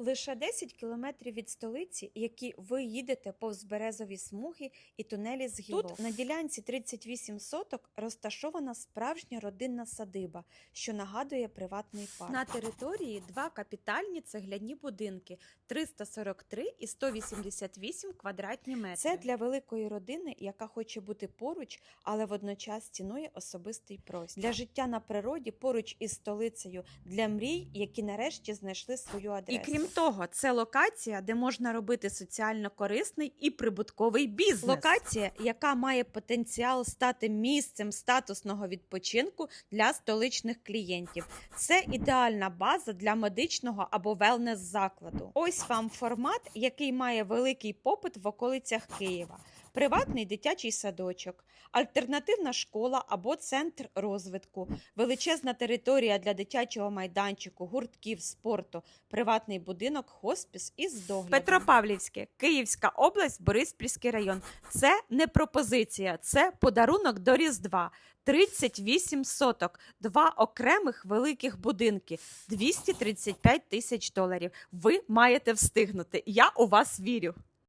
Лише 10 кілометрів від столиці, які ви їдете повз березові смуги і тунелі з гілок. Тут на ділянці 38 соток розташована справжня родинна садиба, що нагадує приватний парк. На території два капітальні цегляні будинки 343 і 188 квадратні метри. Це для великої родини, яка хоче бути поруч, але водночас цінує особистий простір. Для життя на природі поруч із столицею, для мрій, які нарешті знайшли свою адресу. І крім того, це локація, де можна робити соціально корисний і прибутковий бізнес. Локація, яка має потенціал стати місцем статусного відпочинку для столичних клієнтів. Це ідеальна база для медичного або велнес закладу. Ось вам формат, який має великий попит в околицях Києва. Приватний дитячий садочок, альтернативна школа або центр розвитку, величезна територія для дитячого майданчику, гуртків, спорту, приватний будинок, хоспіс із доглядом. Петропавлівське, Київська область, Бориспільський район. Це не пропозиція, це подарунок до Різдва. 38 соток, два окремих великих будинки, 235 тисяч доларів. Ви маєте встигнути. Я у вас вірю.